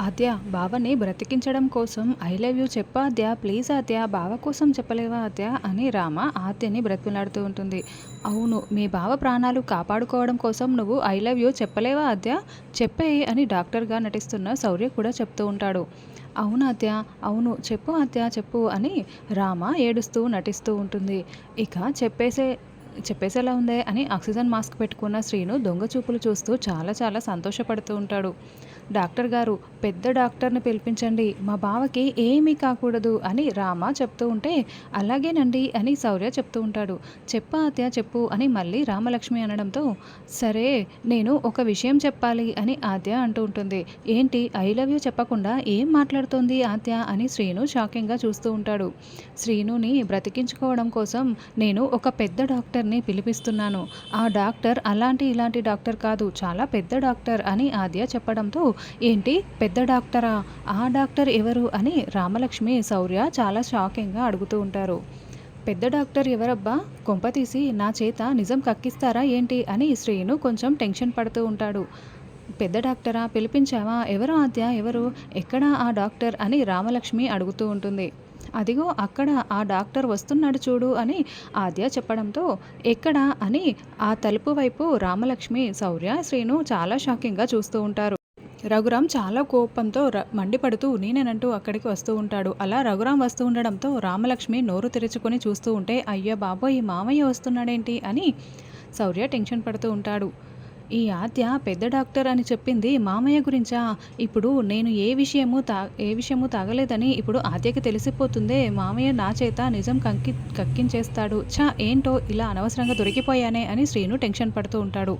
ఆద్య బావని బ్రతికించడం కోసం ఐ లవ్ యూ చెప్పాద్య ప్లీజ్ ఆద్య బావ కోసం చెప్పలేవా ఆద్య అని రామ ఆద్యని బ్రతిమలాడుతూ ఉంటుంది. అవును మీ బావ ప్రాణాలు కాపాడుకోవడం కోసం నువ్వు ఐ లవ్ యూ చెప్పలేవా ఆద్య? చెప్పేయి అని డాక్టర్గా నటిస్తున్న శౌర్య కూడా చెప్తూ ఉంటాడు. అవును ఆద్య అవును చెప్పు ఆద్య చెప్పు అని రామ ఏడుస్తూ నటిస్తూ ఉంటుంది. ఇక చెప్పేసే చెప్పేసేలా ఉందే అని ఆక్సిజన్ మాస్క్ పెట్టుకున్న శ్రీను దొంగ చూపులు చూస్తూ చాలా చాలా సంతోషపడుతూ ఉంటాడు. డాక్టర్ గారు పెద్ద డాక్టర్ని పిలిపించండి మా బావకి ఏమీ కాకూడదు అని రామ చెప్తూ ఉంటే అలాగేనండి అని శౌర్య చెప్తూ ఉంటాడు. చెప్పా ఆత్య చెప్పు అని మళ్ళీ రామలక్ష్మి అనడంతో సరే నేను ఒక విషయం చెప్పాలి అని ఆద్య అంటూ ఉంటుంది. ఏంటి ఐ లవ్ యూ చెప్పకుండా ఏం మాట్లాడుతోంది ఆద్య? అని శ్రీను షాకింగ్గా చూస్తూ ఉంటాడు. శ్రీనుని బ్రతికించుకోవడం కోసం నేను ఒక పెద్ద డాక్టర్ని పిలిపిస్తున్నాను. ఆ డాక్టర్ అలాంటి ఇలాంటి డాక్టర్ కాదు చాలా పెద్ద డాక్టర్ అని ఆద్య చెప్పడంతో ఏంటి పెద్ద డాక్టరా? ఆ డాక్టర్ ఎవరు? అని రామలక్ష్మి శౌర్య చాలా షాకింగ్గా అడుగుతూ ఉంటారు. పెద్ద డాక్టర్ ఎవరబ్బా? కొంపతీసి నా చేత నిజం కక్కిస్తారా ఏంటి? అని శ్రీను కొంచెం టెన్షన్ పడుతూ ఉంటాడు. పెద్ద డాక్టరా? పిలిపించావా? ఎవరు ఆద్య? ఎవరు? ఎక్కడ ఆ డాక్టర్? అని రామలక్ష్మి అడుగుతూ ఉంటుంది. అదిగో అక్కడ ఆ డాక్టర్ వస్తున్నాడు చూడు అని ఆద్య చెప్పడంతో ఎక్కడ? అని ఆ తలుపు వైపు రామలక్ష్మి శౌర్య శ్రీను చాలా షాకింగ్గా చూస్తూ ఉంటారు. రఘురామ్ చాలా కోపంతో ర మండిపడుతూ నేనేనంటూ అక్కడికి వస్తూ ఉంటాడు. అలా రఘురామ్ వస్తూ ఉండడంతో రామలక్ష్మి నోరు తెరుచుకొని చూస్తూ ఉంటే అయ్యో బాబోయ్ ఈ మామయ్య వస్తున్నాడేంటి అని శౌర్య టెన్షన్ పడుతూ ఉంటాడు. ఈ ఆద్య పెద్ద డాక్టర్ అని చెప్పింది మామయ్య గురించా? ఇప్పుడు నేను ఏ విషయము తా ఏ విషయము తాగలేదని ఇప్పుడు ఆద్యకి తెలిసిపోతుందే మామయ్య నా చేత నిజం కంకి కక్కించేస్తాడు. ఛా ఏంటో ఇలా అనవసరంగా దొరికిపోయానే అని శ్రీను టెన్షన్ పడుతూ ఉంటాడు.